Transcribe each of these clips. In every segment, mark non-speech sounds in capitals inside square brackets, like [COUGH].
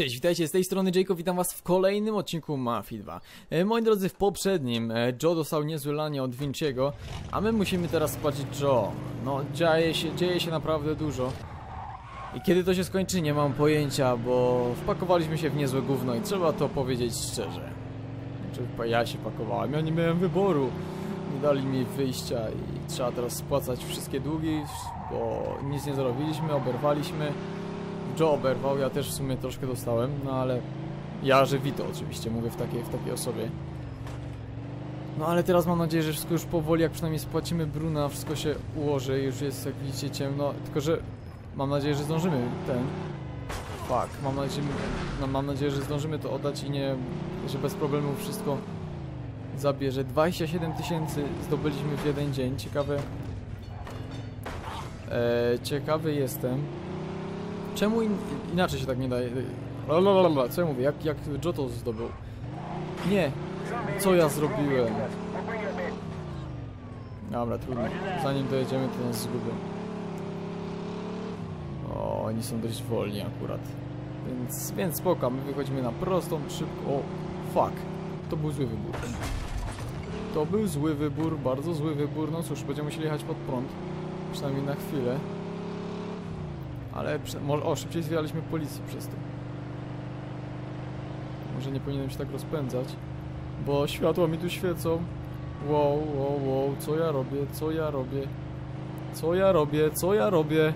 Cześć, witajcie, z tej strony Jacob, witam was w kolejnym odcinku Mafii 2 e, Moi drodzy, w poprzednim e, Joe dostał niezłe lanie od Vinciego A my musimy teraz spłacić Joe No, dzieje się, dzieje się naprawdę dużo. I kiedy to się skończy, nie mam pojęcia, bo wpakowaliśmy się w niezłe gówno i trzeba to powiedzieć szczerze. Znaczy, ja się pakowałem, ja nie miałem wyboru. Nie dali mi wyjścia i trzeba teraz spłacać wszystkie długi Bo nic nie zrobiliśmy, oberwaliśmy Joe oberwał, ja też w sumie troszkę dostałem, no ale ja, że Vito oczywiście, mówię w takiej, w takiej osobie. No ale teraz mam nadzieję, że wszystko już powoli, jak przynajmniej spłacimy Bruna, wszystko się ułoży, już jest jak widzicie ciemno, tylko że mam nadzieję, że zdążymy ten... Fuck, mam nadzieję, no, mam nadzieję, że zdążymy to oddać i nie, że bez problemu wszystko zabierze. 27 tysięcy zdobyliśmy w jeden dzień, ciekawe... Eee, ciekawy jestem, Czemu in, inaczej się tak nie daje? Lalalala, co ja mówię? Jak, jak Joe to zdobył? Nie! Co ja zrobiłem? Dobra, trudno. Zanim dojedziemy, to nas zgubią. O, oni są dość wolni akurat. Więc, więc spoko, my wychodzimy na prostą, szybko... O, fuck. To był zły wybór. To był zły wybór, bardzo zły wybór. No cóż, będziemy musieli jechać pod prąd. Przynajmniej na chwilę ale o, szybciej zwijaliśmy policji przez to. Może nie powinienem się tak rozpędzać, bo światła mi tu świecą. Wow, wow, wow, co ja robię, co ja robię, co ja robię, co ja robię.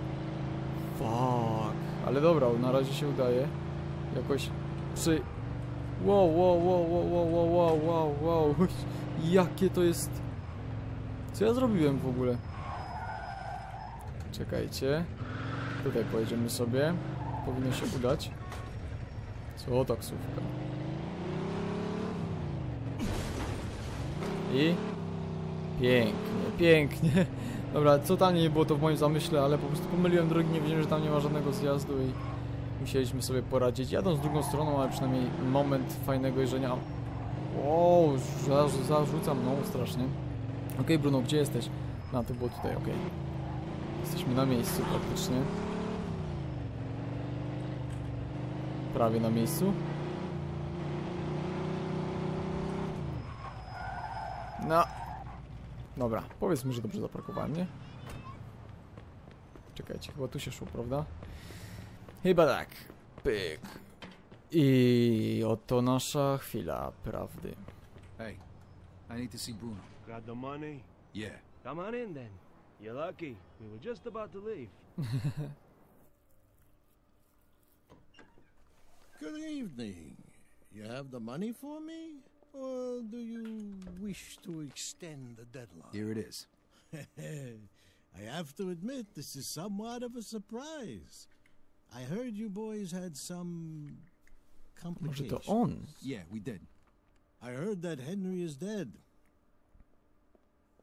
Fuck. Ale dobra, na razie się udaje. Jakoś przy... Wow, wow, wow, wow, wow, wow, wow, wow, [LAUGHS] Jakie to jest... Co ja zrobiłem w ogóle? Czekajcie. Tutaj pojedziemy sobie. Powinno się udać. Co taksówka. I... Pięknie, pięknie. Dobra, totalnie nie było to w moim zamyśle, ale po prostu pomyliłem drogi, nie wiedziałem, że tam nie ma żadnego zjazdu i musieliśmy sobie poradzić. Jadą z drugą stroną, ale przynajmniej moment fajnego jeżdżenia. Wow, zarzucam no strasznie. Okej, okay, Bruno, gdzie jesteś? No, to było tutaj, okej. Okay. Jesteśmy na miejscu praktycznie. Prawie na miejscu. No. Dobra, powiedzmy, że dobrze zaparkowałem, nie? Czekajcie, chyba tu się szło, prawda? Chyba tak. Pyk. I oto nasza chwila prawdy. Hey, I need to see Bruno. Got the money? Yeah. Come on in then. You're lucky. We were just about to leave. [LAUGHS] Good evening. You have the money for me? Or do you wish to extend the deadline? Here it is. [LAUGHS] I have to admit, this is somewhat of a surprise. I heard you boys had some complications. to on? Yeah, we did. I heard that Henry is dead.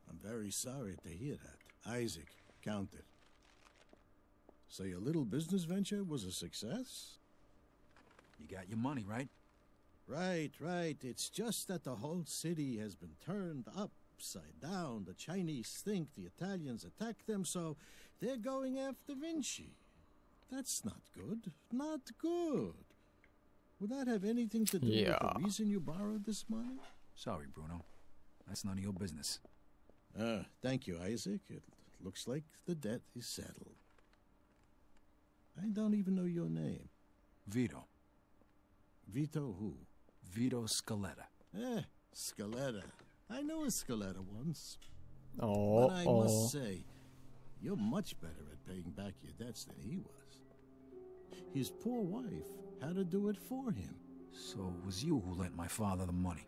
I'm very sorry to hear that. Isaac, count it. So your little business venture was a success? You got your money, right? Right, right. It's just that the whole city has been turned upside down. The Chinese think the Italians attacked them, so they're going after Vinci. That's not good. Not good. Would that have anything to do with the reason you borrowed this money? Sorry, Bruno. That's none of your business. Uh, thank you, Isaac. It looks like the debt is settled. I don't even know your name. Vito. Vito who? Vito Scaletta. Eh, Scaletta. I knew a Scaletta once. Oh, But I o. must say, you're much better at paying back your debts than he was. His poor wife had to do it for him. So it was you who lent my father the money.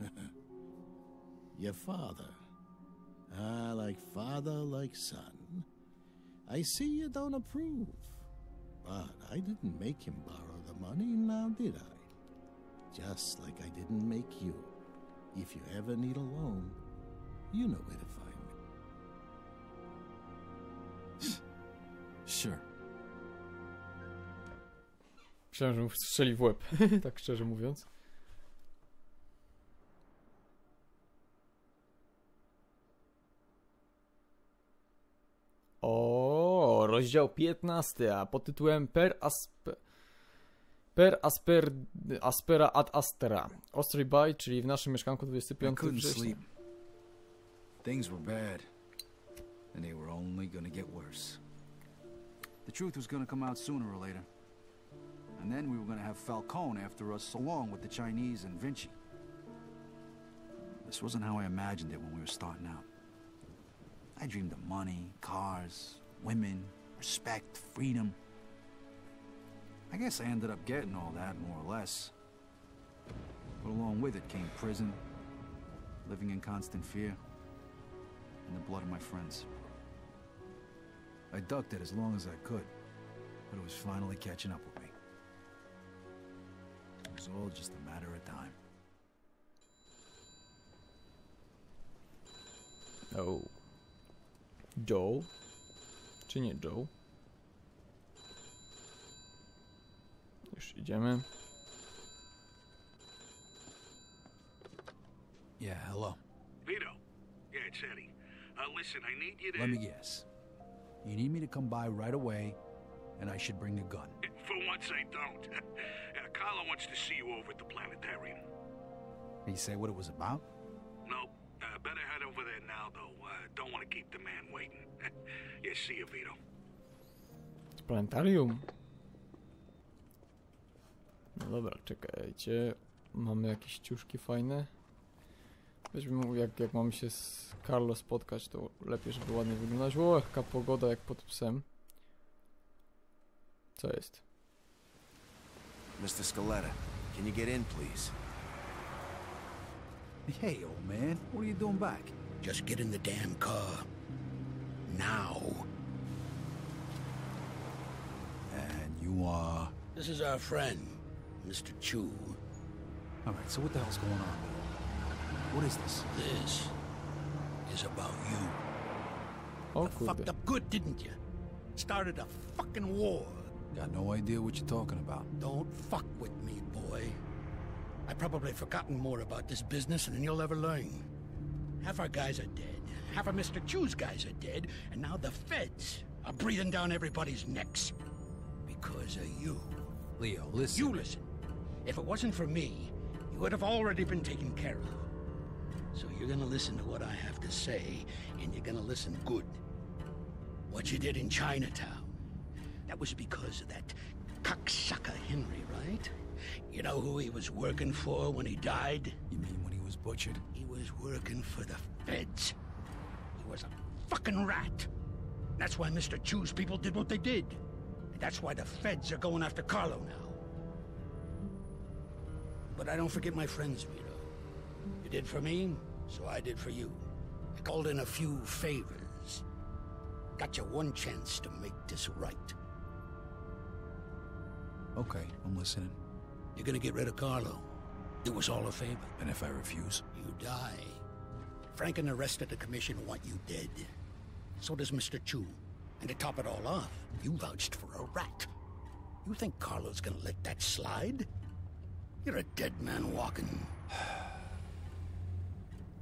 [LAUGHS] Your father. Ah, like father, like son. I see you don't approve. But I didn't make him borrow the money, now did I? Just like I didn't make you. If you ever need a loan, you know where to find me. [SIGHS] Sure. Myślałem, że mu strzeli w łeb, [LAUGHS] tak szczerze mówiąc. Rozdział 15, a pod tytułem Per Aspe... Per asper, aspera ad. Ostry baj, czyli w naszym mieszkanku I 25 couldn't września. sleep. Things were bad, and they were only gonna get worse. The truth was gonna come out sooner or later. And then we were gonna have Falcone after us, along with the Chinese and Vinci. This wasn't how I imagined it when we were starting out. I dreamed of money, cars, women, respect, freedom. I guess I ended up getting all that, more or less. But along with it came prison, living in constant fear, and the blood of my friends. I ducked it as long as I could, but it was finally catching up with me. It was all just a matter of time. Oh. Joe? Czy nie Joe? Już idziemy. Yeah, hello. Vito. Yeah, it's Eddie. Uh, listen, I need you to. Let me guess. You need me to come by right away, and I should bring a gun. For once, I don't. [LAUGHS] uh, Carlo wants to see you over at the planetarium. Did you say what it was about? No, uh, better head over there now, though. Uh, don't want to keep the man waiting. [LAUGHS] yeah, see you, Vito. Planetarium. No dobra, czekajcie. Mamy jakieś ciuszki fajne. Weźmy, jak, jak mamy się z Carlo spotkać, to lepiej, żeby ładnie wyglądać. O, jaka pogoda jak pod psem. Co jest? Mr. Scaletta, can you get in, please? Hey, old man, what are you doing back? Just get in the damn car. Now. And you are. This is our friend, Mr. Chu. All right, so what the hell's going on? What is this? This is about you. O You fucked up good, didn't you? Started a fucking war. Got no idea what you're talking about. Don't fuck with me, boy. I've probably forgotten more about this business than you'll ever learn. Half our guys are dead. Half of Mr. Chu's guys are dead. And now the feds are breathing down everybody's necks. Because of you. Leo, listen. You listen. If it wasn't for me, you would have already been taken care of. So you're gonna listen to what I have to say, and you're gonna listen good. What you did in Chinatown, that was because of that cocksucker Henry, right? You know who he was working for when he died? You mean when he was butchered? He was working for the feds. He was a fucking rat. That's why Mr. Chu's people did what they did. And that's why the feds are going after Carlo now. But I don't forget my friends, Vito. You did for me, so I did for you. I called in a few favors. Got you one chance to make this right. Okay, I'm listening. You're gonna get rid of Carlo. Do us all a favor. And if I refuse? You die. Frank and the rest of the commission want you dead. So does Mr. Chu. And to top it all off, you vouched for a rat. You think Carlo's gonna let that slide? You're a dead man walking. [SIGHS]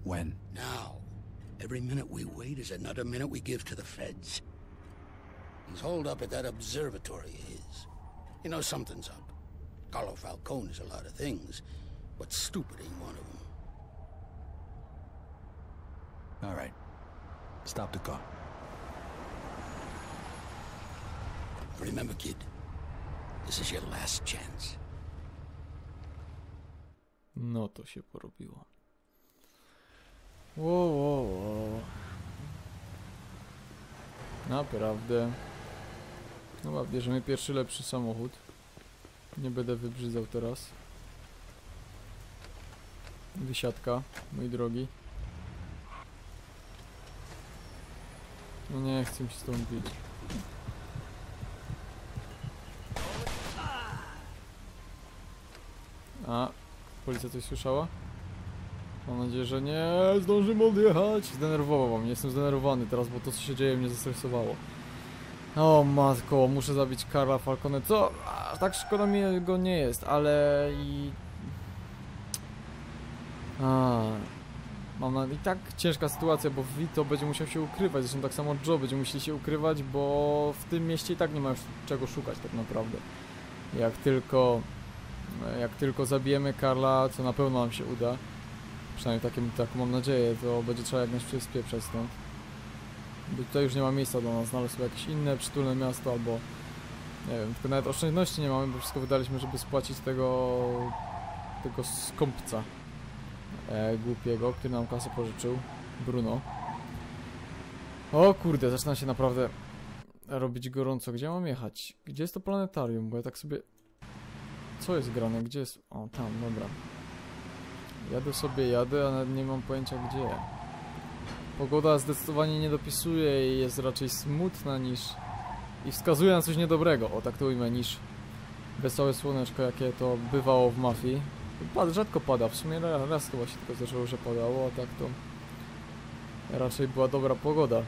When? Now, every minute we wait is another minute we give to the feds. He's holed up at that observatory of his. You know something's up. Carlo Falcone is a lot of things, but stupid ain't one of them. All right. Stop the car. Remember, kid, this is your last chance. No to się porobiło. Wow, wow, wow. Naprawdę. No bierzemy pierwszy lepszy samochód. Nie będę wybrzydzał teraz. Wysiadka, mój drogi. No nie chcę się stąd bić. A, policja coś słyszała? Mam nadzieję, że nie zdążymy odjechać. Zdenerwował mnie, jestem zdenerwowany teraz, bo to co się dzieje mnie zestresowało. O matko, muszę zabić Karla Falcone. Co? Aż tak szkoda mi go nie jest, ale i... A, mam na... I tak ciężka sytuacja, bo Vito będzie musiał się ukrywać, zresztą tak samo Joe będzie musieli się ukrywać, bo w tym mieście i tak nie ma już czego szukać tak naprawdę. Jak tylko Jak tylko zabijemy Karla, co na pewno nam się uda, przynajmniej takim, taką mam nadzieję, to będzie trzeba jak najszybciej spieprzać stąd. Bo tutaj już nie ma miejsca do nas, znaleźć sobie jakieś inne przytulne miasto albo nie wiem, tylko nawet oszczędności nie mamy, bo wszystko wydaliśmy, żeby spłacić tego tego skąpca e, głupiego, który nam kasę pożyczył, Bruno. O kurde, zaczyna się naprawdę robić gorąco. Gdzie mam jechać? Gdzie jest to planetarium? Bo ja tak sobie... Co jest grane? Gdzie jest... O, tam, dobra. Jadę sobie, jadę, a nawet nie mam pojęcia gdzie. Pogoda zdecydowanie nie dopisuje i jest raczej smutna niż... I wskazuje na coś niedobrego, o tak to ujmę, niż wesołe słoneczko, jakie to bywało w mafii. Pad, rzadko pada, w sumie raz, chyba się tylko zdarzyło, że padało, a tak to raczej była dobra pogoda.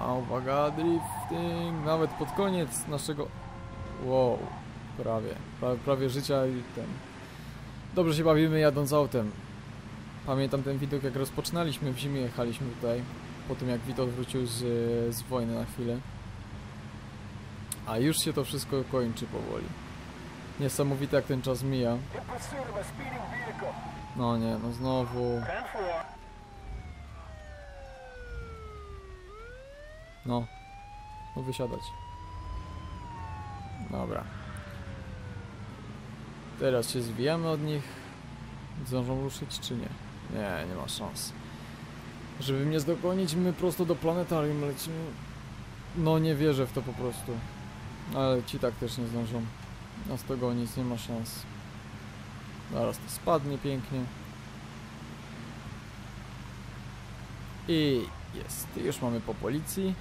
A uwaga, drifting, nawet pod koniec naszego... Wow, prawie, prawie życia i ten... Dobrze się bawimy jadąc autem. Pamiętam ten widok jak rozpoczynaliśmy. W zimie, jechaliśmy tutaj, po tym jak Witold wrócił z, z wojny na chwilę. A już się to wszystko kończy powoli. Niesamowite jak ten czas mija. No nie, no znowu. No. No wysiadać. Dobra. Teraz się zwijamy od nich. Zdążą ruszyć czy nie? Nie, nie ma szans. Żeby mnie zdogonić, my prosto do planetarium lecimy. No nie wierzę w to po prostu. Ale ci tak też nie zdążą. Tego nic nie ma szans. Zaraz to spadnie pięknie. I jest. Już mamy po policji.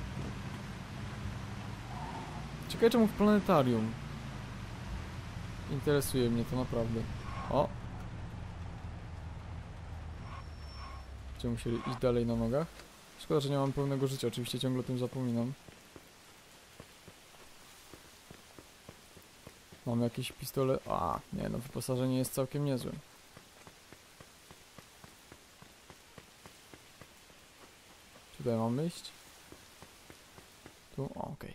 Ciekawe czemu w planetarium. Interesuje mnie to naprawdę. O! Będziemy musieli iść dalej na nogach. Szkoda, że nie mam pełnego życia. Oczywiście ciągle o tym zapominam. Mam jakieś pistole. A, nie no, wyposażenie jest całkiem niezłe. Tutaj mamy iść. Tu, o, okej.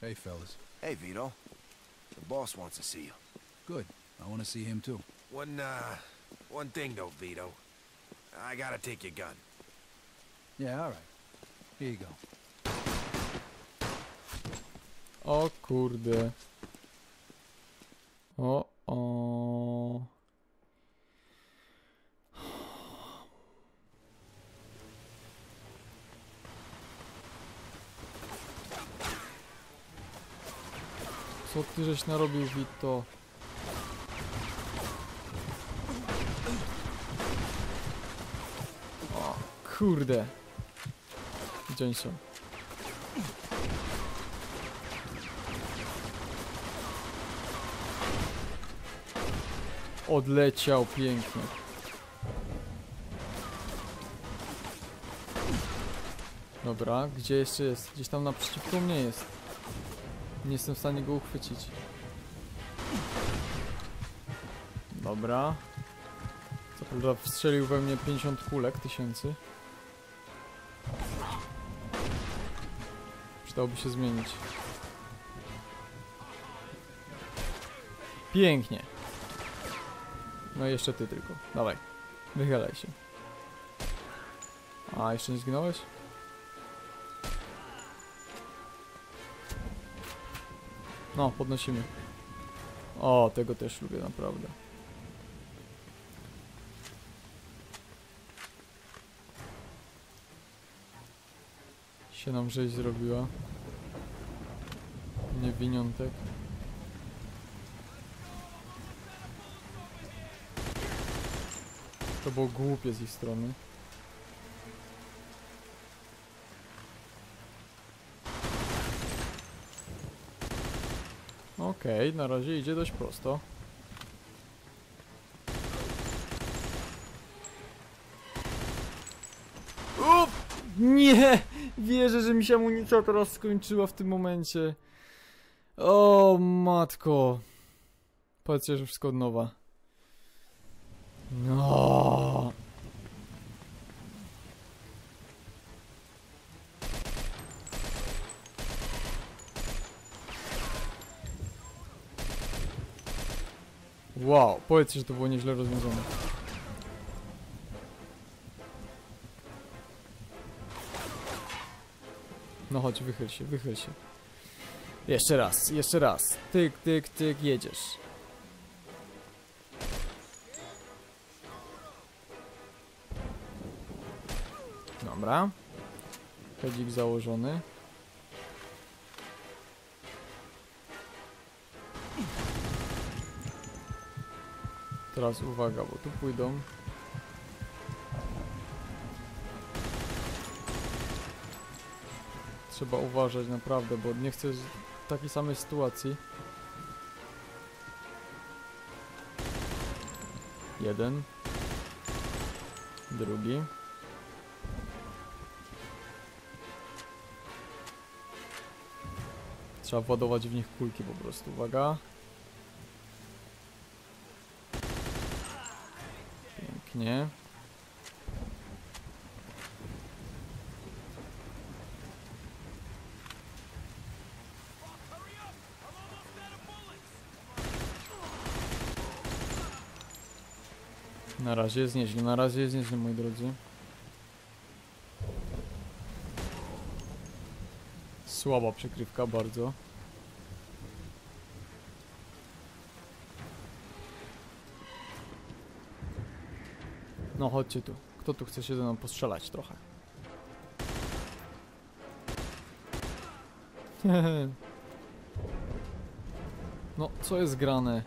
Hey, fellas. Hey, Vito. The boss wants to see you. Good. I want to see him too. One, uh, one thing though, Vito. I gotta take your gun. Yeah, all right. Here you go. O kurde. O, o. Co ty żeś narobił, Vito? Kurde. Gdzie oni są? Odleciał pięknie. Dobra, gdzie jeszcze jest? Gdzieś tam naprzeciwko mnie jest. Nie jestem w stanie go uchwycić. Dobra. Co prawda wstrzelił we mnie 50 kulek tysięcy. Przydałoby się zmienić. Pięknie. No i jeszcze ty tylko. Dawaj. Wychylaj się. A, jeszcze nie zginąłeś? No, podnosimy. O, tego też lubię naprawdę. Się nam rzeź zrobiła. Niewiniątek. To było głupie z ich strony. Okej, na razie idzie dość prosto. Nie! że mi się amunicja teraz skończyła w tym momencie. O matko. Patrzcie, że wszystko od nowa. No. Wow, powiedzcie, że to było nieźle rozwiązane. No chodź, wychyl się, wychyl się. Jeszcze raz, jeszcze raz. Tyk, tyk, tyk, jedziesz. Dobra. Hedzik założony. Teraz uwaga, bo tu pójdą. Trzeba uważać naprawdę, bo nie chcę takiej samej sytuacji. Jeden. Drugi. Trzeba władować w nich kulki po prostu. Uwaga. Pięknie. Na razie jest nieźle, na razie jest nieźle, moi drodzy. Słaba przykrywka, bardzo. No chodźcie tu. Kto tu chce się ze mną postrzelać trochę? [LAUGHS] No, co jest grane?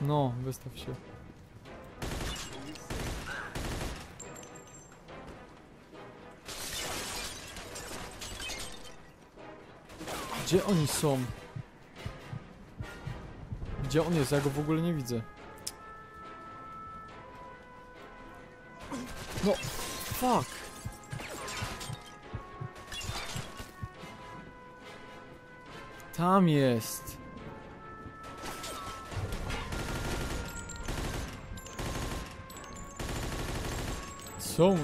No, wystaw się. Gdzie oni są? Gdzie on jest? Ja go w ogóle nie widzę. No, fuck. Tam jest. On-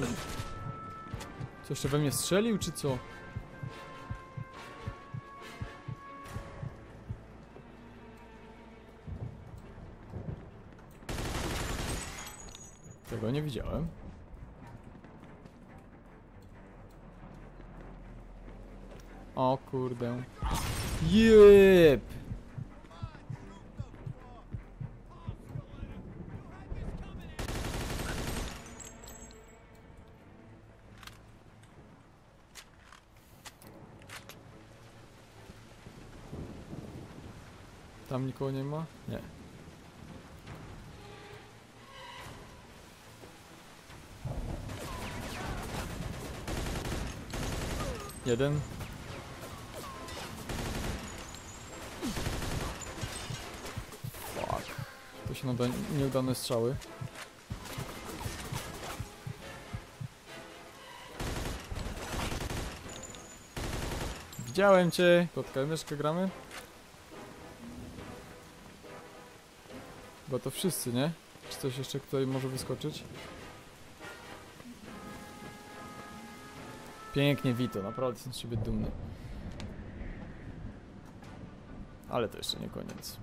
Co jeszcze we mnie strzelił, czy co? Tego nie widziałem. O kurde. Jep! Tam nikogo nie ma? Nie. Jeden. Fuck. To się nada nieudane strzały. Widziałem cię! Kotka myszkę gramy? Bo to wszyscy, nie? Czy coś jeszcze tutaj może wyskoczyć? Pięknie Vito, naprawdę jestem z siebie dumny. Ale to jeszcze nie koniec.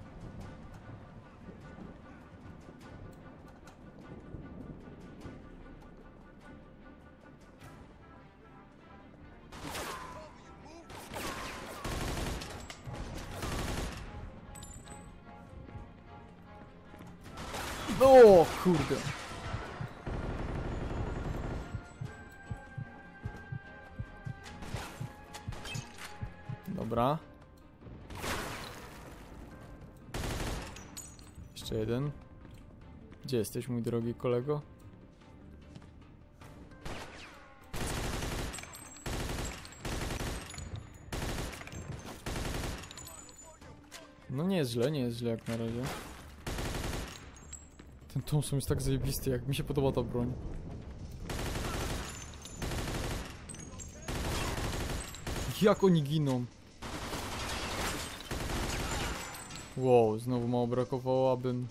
Gdzie jesteś, mój drogi kolego? No nie jest źle, nie jest źle jak na razie. Ten Thompson jest tak zajebisty, jak mi się podoba ta broń. Jak oni giną? Wow, znowu mało brakowało, abym...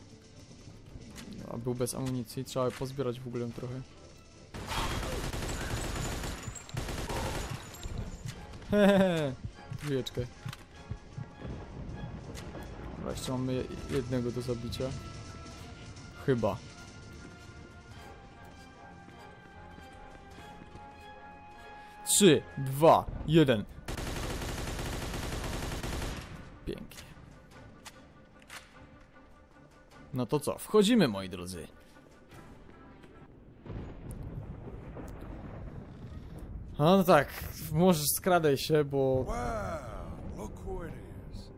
A był bez amunicji, trzeba pozbierać w ogóle trochę. [LAUGHS] Hehehe, dwójeczkę. Dobra, jeszcze mamy je- jednego do zabicia. Chyba. Trzy, dwa, jeden. No to co, wchodzimy moi drodzy. A no tak, możesz skradaj się, bo Wow, look who it is.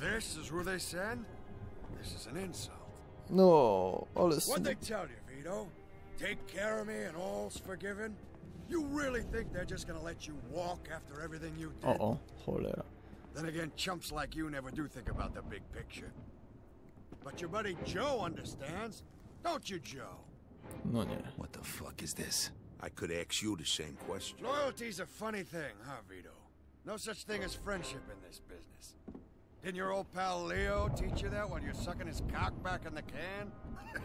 This is who they send? This is an insult. No, ale... What'd they tell you, Vito? Take care of me and all's forgiven? You really think they're just gonna let you walk after everything you O, did? o, cholera. Then again, chumps like you never do think about the big picture. But your buddy Joe understands. Don't you, Joe? No nie. What the fuck is this? I could ask you the same question. Loyalty's a funny thing, huh, Vito? No such thing as friendship in this business. Didn't your old pal Leo teach you that while you're sucking his cock back in the can? [LAUGHS]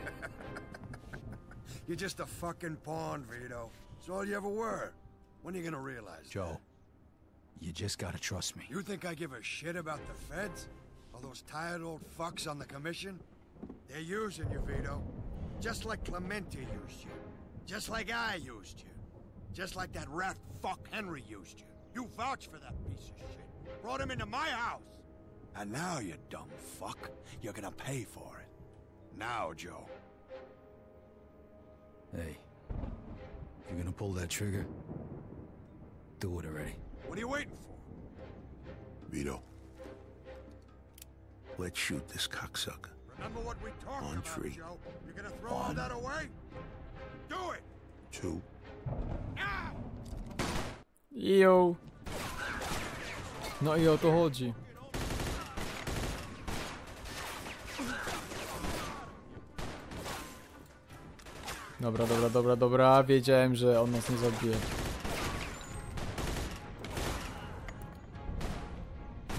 you're just a fucking pawn, Vito. It's all you ever were. When are you gonna realize it? Joe, you just gotta trust me. You think I give a shit about the feds? All those tired old fucks on the commission? They're using you, Vito. Just like Clemente used you. Just like I used you. Just like that rat fuck Henry used you. You vouched for that piece of shit. Brought him into my house. And now, you dumb fuck, you're gonna pay for it. Now, Joe. Hey, if you're gonna pull that trigger, do it already. What are you waiting for? Vito. Let's shoot this cocksucker. Remember what we talked On about, tree. Joe? You're gonna throw all One. that away? Do it! Two. Jo. No i o to chodzi. Dobra, dobra, dobra, dobra. Wiedziałem, że on nas nie zabije.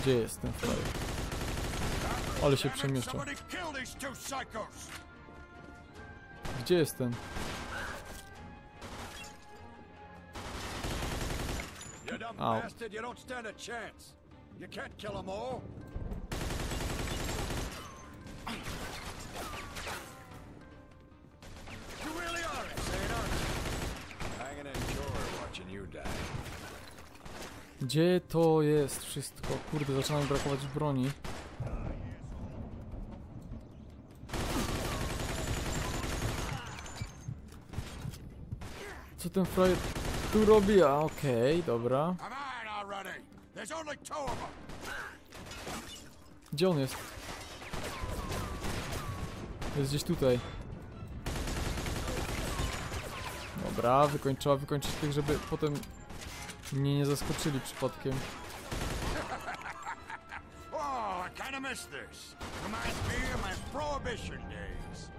Gdzie jest ten frajer? Ale się przemieszcza. Somebody kill these two psychos! Gdzie jest ten? You dumb Ow. bastard, you don't stand a chance. You can't kill them all. You really are insane, aren't you? I'm gonna enjoy watching you die. Gdzie to jest wszystko? Kurde, zaczyna mi brakować broni. Ten frajer tu robi? A, okej, dobra. Of them! Gdzie on jest? Jest gdzieś tutaj. Dobra, wykoń, trzeba wykończyć tych, żeby potem mnie nie zaskoczyli przypadkiem. Oh, I kinda miss this. Reminds me of my prohibition days.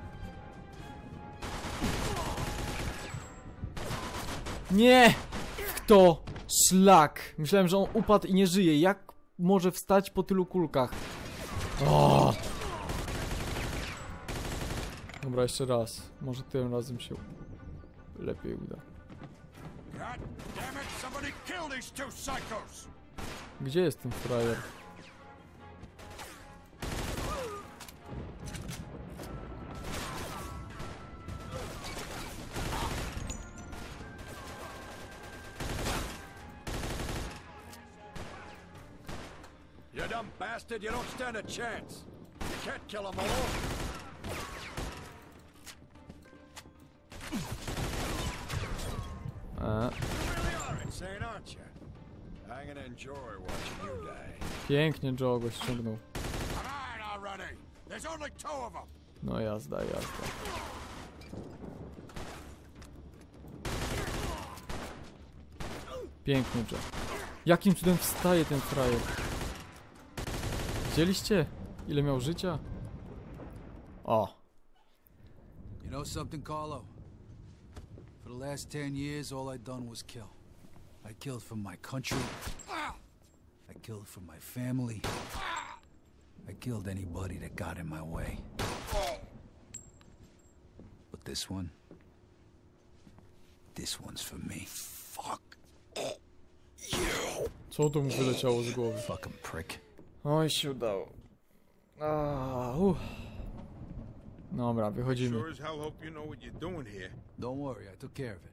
Nie! Kto? Szlak! Myślałem, że on upadł i nie żyje. Jak może wstać po tylu kulkach? O! Dobra, jeszcze raz. Może tym razem się lepiej uda. Gdzie jest ten frajer? You dumb bastard, you don't stand a chance. You can't kill them all. Pięknie Joe go ściągnął. No jazda, jazda. Pięknie Joe. Jakim cudem wstaje ten frajer? Widzieliście? Ile miał życia? O, You know something, Carlo? For the last ten years, all I done was kill. I killed for my country. I killed for my family. I killed anybody that got in my way. But this one, this one's for me. Fuck. Co tu mu wyleciało z głowy? Fucking prick. Oj, się udało. A, uff. Dobra, wychodzimy. Sure as hell hope you know what you're doing here. Don't worry, I took care of it.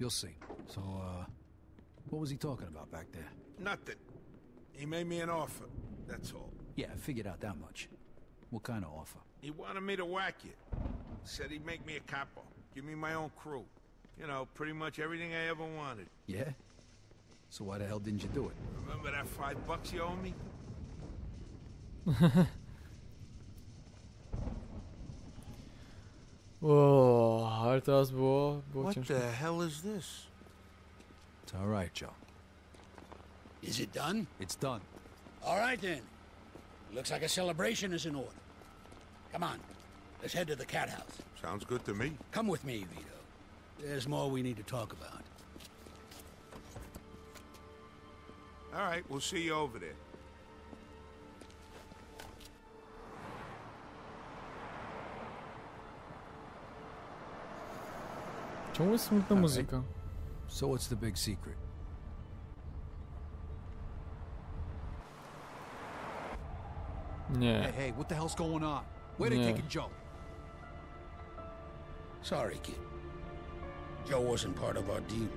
You'll see. So, uh, what was he talking about back there? Nothing. He made me an offer. That's all. Yeah, I figured out that much. What kind of offer? He wanted me to whack you. Said he'd make me a capo. Give me my own crew. You know, pretty much everything I ever wanted. Yeah? So why the hell didn't you do it? Remember that five bucks you owe me? O, ale teraz było, było What the hell is this? It's all right, Joe. Is it done? It's done. All right then. Looks like a celebration is in order. Come on, let's head to the cat house. Sounds good to me. Come with me, Vito. There's more we need to talk about. All right, we'll see you over there. Czemu jest smutna Okej. muzyka? So what's the big secret? Hey, hey, what the hell's going on? Where they Yeah. taking Joe? Sorry, kid. Joe wasn't part of our deal.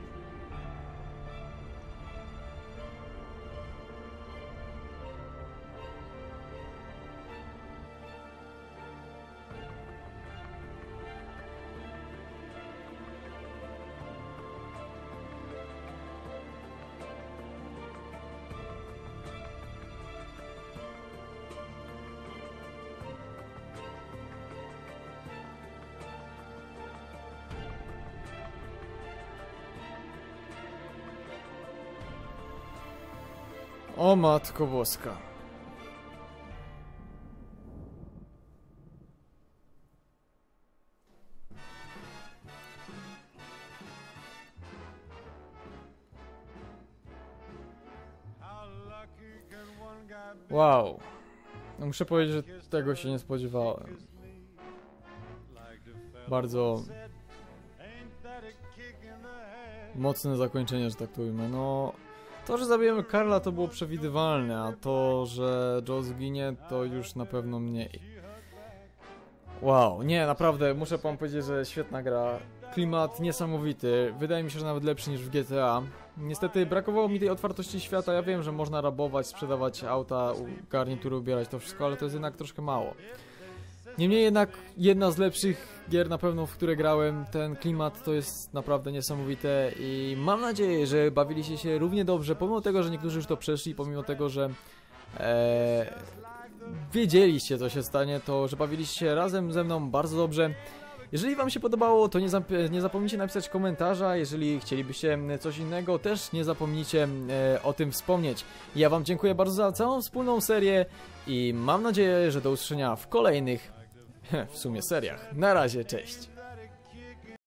O matko boska. Wow. No muszę powiedzieć, że tego się nie spodziewałem. Bardzo mocne zakończenie, że tak to ujmę. No, to, że zabijemy Karla to było przewidywalne, a to, że Joe zginie to już na pewno mniej. Wow, nie, naprawdę, muszę wam powiedzieć, że świetna gra. Klimat niesamowity, wydaje mi się, że nawet lepszy niż w GTA. Niestety brakowało mi tej otwartości świata, ja wiem, że można rabować, sprzedawać auta, garnitury, ubierać to wszystko, ale to jest jednak troszkę mało. Niemniej jednak jedna z lepszych gier na pewno, w które grałem, ten klimat to jest naprawdę niesamowite i mam nadzieję, że bawiliście się równie dobrze, pomimo tego, że niektórzy już to przeszli, pomimo tego, że e, wiedzieliście co się stanie, to że bawiliście się razem ze mną bardzo dobrze. Jeżeli Wam się podobało, to nie, zap- nie zapomnijcie napisać komentarza. Jeżeli chcielibyście coś innego, też nie zapomnijcie e, o tym wspomnieć. Ja Wam dziękuję bardzo za całą wspólną serię i mam nadzieję, że do usłyszenia w kolejnych, [LAUGHS] w sumie seriach. Na razie, cześć.